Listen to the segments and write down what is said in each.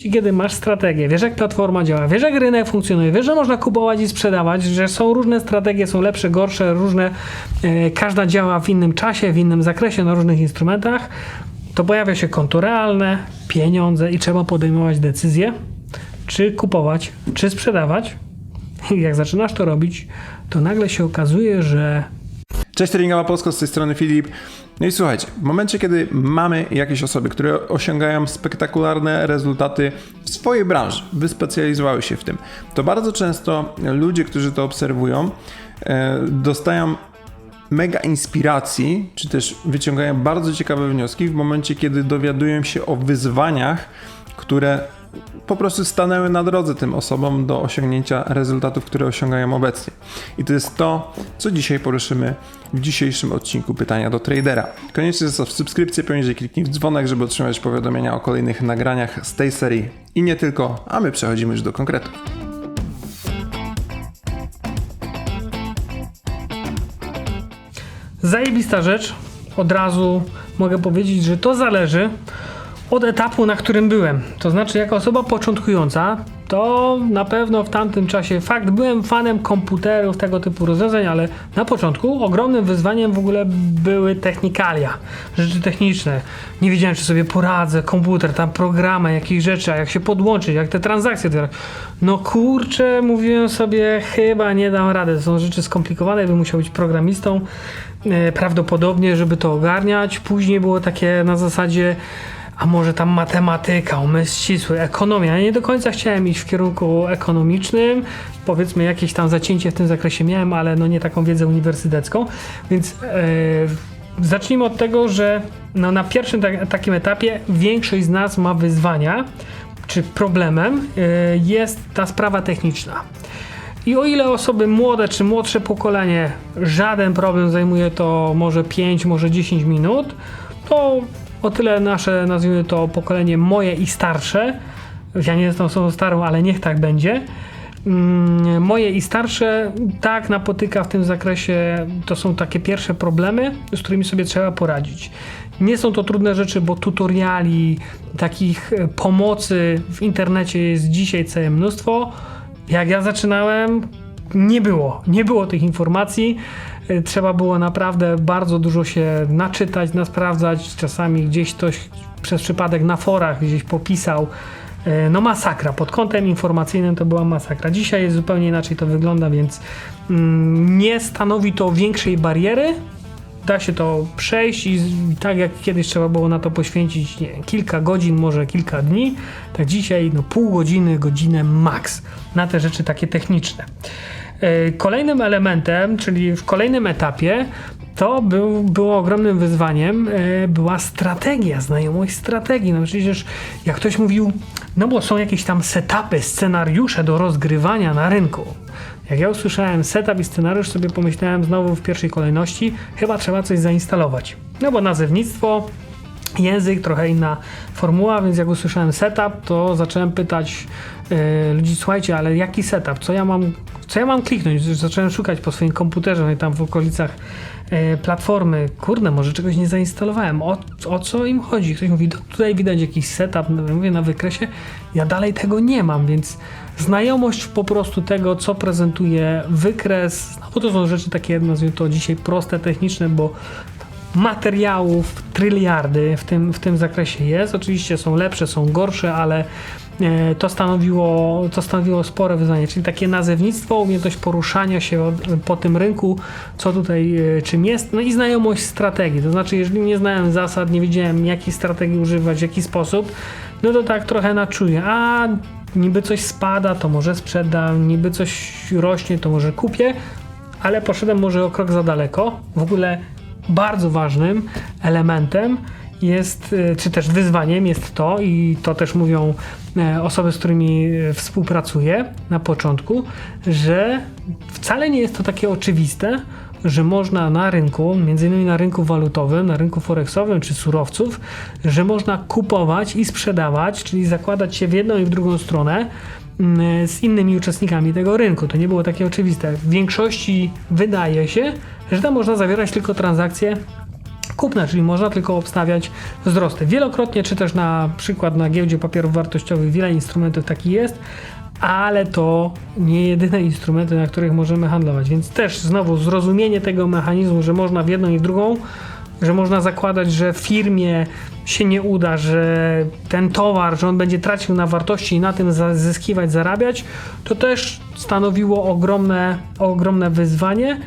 Kiedy masz strategię, wiesz jak platforma działa, wiesz jak rynek funkcjonuje, wiesz, że można kupować i sprzedawać, że są różne strategie, są lepsze, gorsze, różne, e, każda działa w innym czasie, w innym zakresie, na różnych instrumentach, to pojawia się konto realne, pieniądze i trzeba podejmować decyzję, czy kupować, czy sprzedawać. I jak zaczynasz to robić, to nagle się okazuje, że Cześć Tradingowa Polsko, z tej strony Filip. No i słuchajcie, w momencie kiedy mamy jakieś osoby, które osiągają spektakularne rezultaty w swojej branży, wyspecjalizowały się w tym, to bardzo często ludzie, którzy to obserwują, e, dostają mega inspiracji, czy też wyciągają bardzo ciekawe wnioski w momencie, kiedy dowiadują się o wyzwaniach, które po prostu stanęły na drodze tym osobom do osiągnięcia rezultatów, które osiągają obecnie. I to jest to, co dzisiaj poruszymy w dzisiejszym odcinku Pytania do Tradera. Koniecznie zostaw subskrypcję, poniżej kliknij w dzwonek, żeby otrzymać powiadomienia o kolejnych nagraniach z tej serii i nie tylko, a my przechodzimy już do konkretów. Zajebista rzecz. Od razu mogę powiedzieć, że to zależy od etapu, na którym byłem. To znaczy, jako osoba początkująca, to na pewno w tamtym czasie fakt, byłem fanem komputerów, tego typu rozwiązań, ale na początku ogromnym wyzwaniem w ogóle były technikalia, rzeczy techniczne. Nie wiedziałem, czy sobie poradzę, komputer, tam programy, jakieś rzeczy, a jak się podłączyć, jak te transakcje. No kurczę, mówiłem sobie, chyba nie dam rady. Są rzeczy skomplikowane, bym musiał być programistą e, prawdopodobnie, żeby to ogarniać. Później było takie na zasadzie, a może tam matematyka, umysł ścisły, ekonomia. Ja nie do końca chciałem iść w kierunku ekonomicznym. Powiedzmy, jakieś tam zacięcie w tym zakresie miałem, ale no nie taką wiedzę uniwersytecką. Więc e, zacznijmy od tego, że no na pierwszym ta- takim etapie większość z nas ma wyzwania, czy problemem e, jest ta sprawa techniczna. I o ile osoby młode czy młodsze pokolenie żaden problem zajmuje to może 5, może 10 minut, to o tyle nasze, nazwijmy to pokolenie moje i starsze, ja nie jestem osobą starą, ale niech tak będzie, mm, moje i starsze tak napotyka w tym zakresie, to są takie pierwsze problemy, z którymi sobie trzeba poradzić. Nie są to trudne rzeczy, bo tutoriali, takich e, pomocy w internecie jest dzisiaj całe mnóstwo. Jak ja zaczynałem, nie było. Nie było tych informacji. Y, Trzeba było naprawdę bardzo dużo się naczytać, nasprawdzać. Czasami gdzieś ktoś przez przypadek na forach gdzieś popisał. Y, No masakra. Pod kątem informacyjnym to była masakra. Dzisiaj jest zupełnie inaczej to wygląda, więc mm, nie stanowi to większej bariery. Da się to przejść i, tak jak kiedyś trzeba było na to poświęcić nie, kilka godzin, może kilka dni, tak dzisiaj no pół godziny, godzinę max na te rzeczy takie techniczne. E, Kolejnym elementem, czyli w kolejnym etapie, to był, było ogromnym wyzwaniem, e, była strategia, znajomość strategii. No przecież jak ktoś mówił, no bo są jakieś tam setupy, scenariusze do rozgrywania na rynku. Jak ja usłyszałem setup i scenariusz, sobie pomyślałem znowu w pierwszej kolejności, chyba trzeba coś zainstalować. No bo nazewnictwo, język, trochę inna formuła, więc jak usłyszałem setup, to zacząłem pytać e, ludzi, słuchajcie, ale jaki setup? Co ja mam, co ja mam kliknąć? Zacząłem szukać po swoim komputerze, no i tam w okolicach e, platformy, kurde, może czegoś nie zainstalowałem. O, o co im chodzi? Ktoś mówi, "No, tutaj widać jakiś setup, no, mówię na wykresie, ja dalej tego nie mam, więc znajomość po prostu tego, co prezentuje wykres, no bo to są rzeczy takie, nazwijmy to dzisiaj proste, techniczne, bo materiałów tryliardy w tym, w tym zakresie jest. Oczywiście są lepsze, są gorsze, ale e, to stanowiło, to stanowiło spore wyzwanie, czyli takie nazewnictwo, umiejętność poruszania się po tym rynku, co tutaj e, czym jest, no i znajomość strategii. To znaczy, jeżeli nie znałem zasad, nie wiedziałem jakiej strategii używać, w jaki sposób, no to tak trochę na czuję. A niby coś spada, to może sprzedam, niby coś rośnie, to może kupię, ale poszedłem może o krok za daleko. W ogóle bardzo ważnym elementem jest, y, czy też wyzwaniem jest to, i to też mówią e, osoby, z którymi e, współpracuję na początku, że wcale nie jest to takie oczywiste, że można na rynku, między innymi na rynku walutowym, na rynku forexowym czy surowców, że można kupować i sprzedawać, czyli zakładać się w jedną i w drugą stronę z innymi uczestnikami tego rynku. To nie było takie oczywiste. W większości wydaje się, że tam można zawierać tylko transakcje kupna, czyli można tylko obstawiać wzrosty. Wielokrotnie, czy też na przykład na giełdzie papierów wartościowych, wiele instrumentów takich jest, ale to nie jedyne instrumenty, na których możemy handlować. Więc też znowu zrozumienie tego mechanizmu, że można w jedną i w drugą, że można zakładać, że firmie się nie uda, że ten towar, że on będzie tracił na wartości i na tym zyskiwać, zarabiać, to też stanowiło ogromne, ogromne wyzwanie.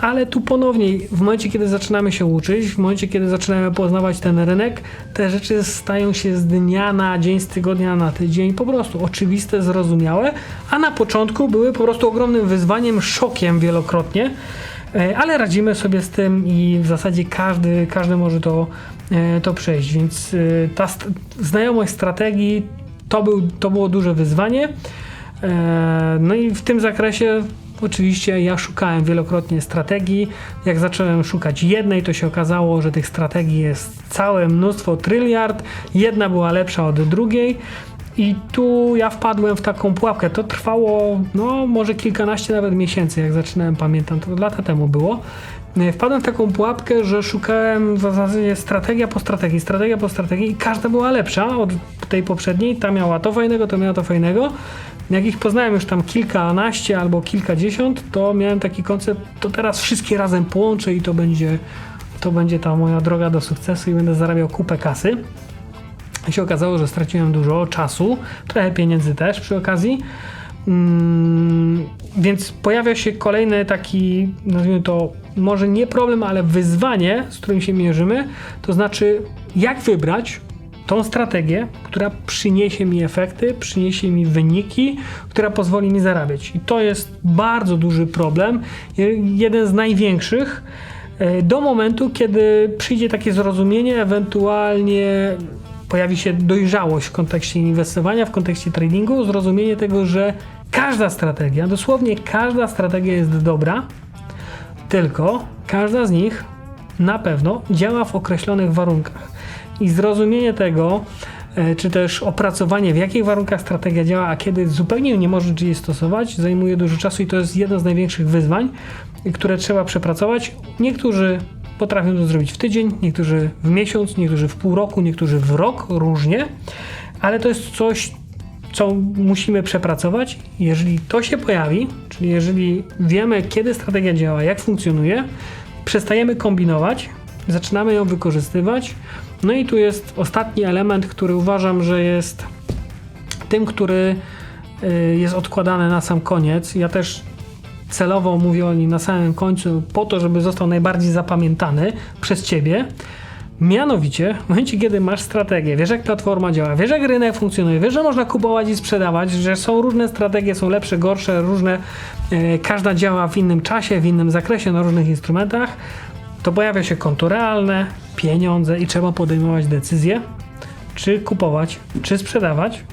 Ale tu ponownie, w momencie, kiedy zaczynamy się uczyć, w momencie, kiedy zaczynamy poznawać ten rynek, te rzeczy stają się z dnia na dzień, z tygodnia na tydzień po prostu oczywiste, zrozumiałe, a na początku były po prostu ogromnym wyzwaniem, szokiem wielokrotnie, ale radzimy sobie z tym i w zasadzie każdy, każdy może to, e, to przejść, więc e, ta st- znajomość strategii to, był, to było duże wyzwanie. E, No i w tym zakresie oczywiście ja szukałem wielokrotnie strategii. Jak zacząłem szukać jednej, to się okazało, że tych strategii jest całe mnóstwo, tryliard. Jedna była lepsza od drugiej. I tu ja wpadłem w taką pułapkę. To trwało, no, może kilkanaście nawet miesięcy, jak zaczynałem, pamiętam, to lata temu było. E, Wpadłem w taką pułapkę, że szukałem w zasadzie strategia po strategii, strategia po strategii i każda była lepsza od tej poprzedniej. Ta miała to fajnego, to miała to fajnego. Jak ich poznałem już tam kilkanaście albo kilkadziesiąt, to miałem taki koncept, to teraz wszystkie razem połączę i to będzie, to będzie ta moja droga do sukcesu i będę zarabiał kupę kasy. I się okazało, że straciłem dużo czasu, trochę pieniędzy też przy okazji. Mm, więc pojawia się kolejny taki, nazwijmy to, może nie problem, ale wyzwanie, z którym się mierzymy. To znaczy, jak wybrać tą strategię, która przyniesie mi efekty, przyniesie mi wyniki, która pozwoli mi zarabiać. I to jest bardzo duży problem, je- jeden z największych. e, Do momentu, kiedy przyjdzie takie zrozumienie, ewentualnie pojawi się dojrzałość w kontekście inwestowania, w kontekście tradingu, zrozumienie tego, że każda strategia, dosłownie każda strategia jest dobra, tylko każda z nich na pewno działa w określonych warunkach. I zrozumienie tego, e, czy też opracowanie, w jakich warunkach strategia działa, a kiedy zupełnie nie możesz jej stosować, zajmuje dużo czasu i to jest jedno z największych wyzwań, które trzeba przepracować. Niektórzy potrafią to zrobić w tydzień, niektórzy w miesiąc, niektórzy w pół roku, niektórzy w rok, różnie, ale to jest coś, co musimy przepracować. Jeżeli to się pojawi, czyli jeżeli wiemy, kiedy strategia działa, jak funkcjonuje, przestajemy kombinować, zaczynamy ją wykorzystywać. No i tu jest ostatni element, który uważam, że jest tym, który y, jest odkładany na sam koniec. Ja też celowo mówię o nim na samym końcu, po to, żeby został najbardziej zapamiętany przez ciebie. Mianowicie, w momencie, kiedy masz strategię, wiesz jak platforma działa, wiesz jak rynek funkcjonuje, wiesz, że można kupować i sprzedawać, że są różne strategie, są lepsze, gorsze, różne, e, każda działa w innym czasie, w innym zakresie, na różnych instrumentach, to pojawia się konto realne, pieniądze i trzeba podejmować decyzję, czy kupować, czy sprzedawać.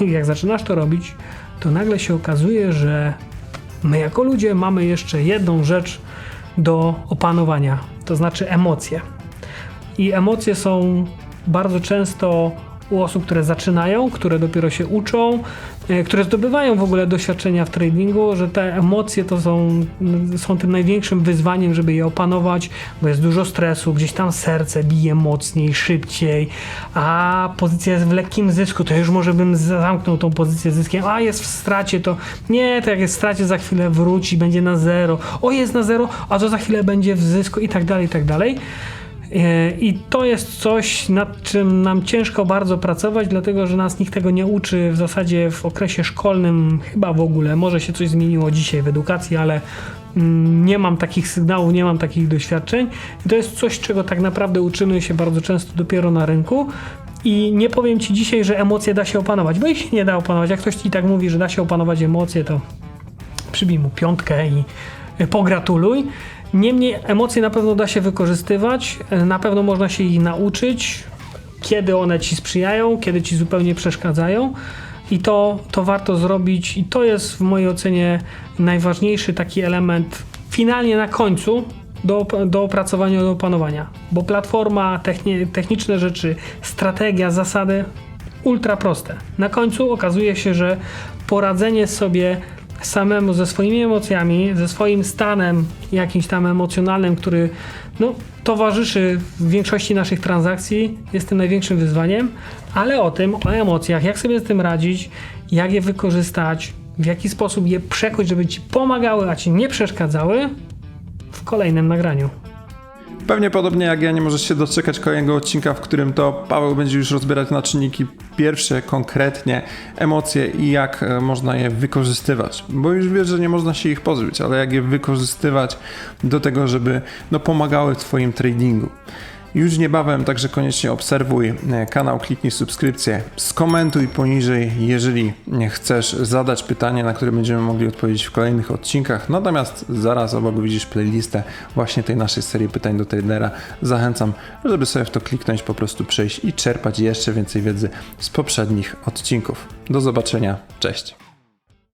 I jak zaczynasz to robić, to nagle się okazuje, że my jako ludzie mamy jeszcze jedną rzecz do opanowania, to znaczy emocje. I emocje są bardzo często u osób, które zaczynają, które dopiero się uczą, e, które zdobywają w ogóle doświadczenia w tradingu, że te emocje to są, są tym największym wyzwaniem, żeby je opanować, bo jest dużo stresu, gdzieś tam serce bije mocniej, szybciej, a pozycja jest w lekkim zysku, to już może bym zamknął tą pozycję zyskiem, a jest w stracie, to nie, to jak jest w stracie, za chwilę wróci, będzie na zero, o jest na zero, a to za chwilę będzie w zysku i tak dalej, i tak dalej. E, I to jest coś, nad czym nam ciężko bardzo pracować, dlatego że nas nikt tego nie uczy w zasadzie w okresie szkolnym, chyba w ogóle. Może się coś zmieniło dzisiaj w edukacji, ale mm, nie mam takich sygnałów, nie mam takich doświadczeń. I to jest coś, czego tak naprawdę uczymy się bardzo często dopiero na rynku. I nie powiem ci dzisiaj, że emocje da się opanować, bo ich się nie da opanować. Jak ktoś ci tak mówi, że da się opanować emocje, to przybij mu piątkę i pogratuluj. Niemniej emocje na pewno da się wykorzystywać, y, na pewno można się ich nauczyć, kiedy one ci sprzyjają, kiedy ci zupełnie przeszkadzają. I to, to warto zrobić, i to jest w mojej ocenie najważniejszy taki element finalnie na końcu do, do opracowania, do opanowania. Bo platforma, techni- techniczne rzeczy, strategia, zasady ultra proste. Na końcu okazuje się, że poradzenie sobie samemu ze swoimi emocjami, ze swoim stanem jakimś tam emocjonalnym, który no, towarzyszy w większości naszych transakcji, jest tym największym wyzwaniem, ale o tym, o emocjach, jak sobie z tym radzić, jak je wykorzystać, w jaki sposób je przekuć, żeby ci pomagały, a ci nie przeszkadzały, w kolejnym nagraniu. Pewnie podobnie jak ja nie możesz się doczekać kolejnego odcinka, w którym to Paweł będzie już rozbierać na czynniki pierwsze, konkretnie emocje i jak e, można je wykorzystywać. Bo już wiesz, że nie można się ich pozbyć, ale jak je wykorzystywać do tego, żeby no, pomagały w Twoim tradingu. Już niebawem, także koniecznie obserwuj e, kanał, kliknij subskrypcję, skomentuj poniżej, jeżeli nie chcesz zadać pytanie, na które będziemy mogli odpowiedzieć w kolejnych odcinkach. Natomiast zaraz obok widzisz playlistę właśnie tej naszej serii pytań do tradera. Zachęcam, żeby sobie w to kliknąć, po prostu przejść i czerpać jeszcze więcej wiedzy z poprzednich odcinków. Do zobaczenia, cześć.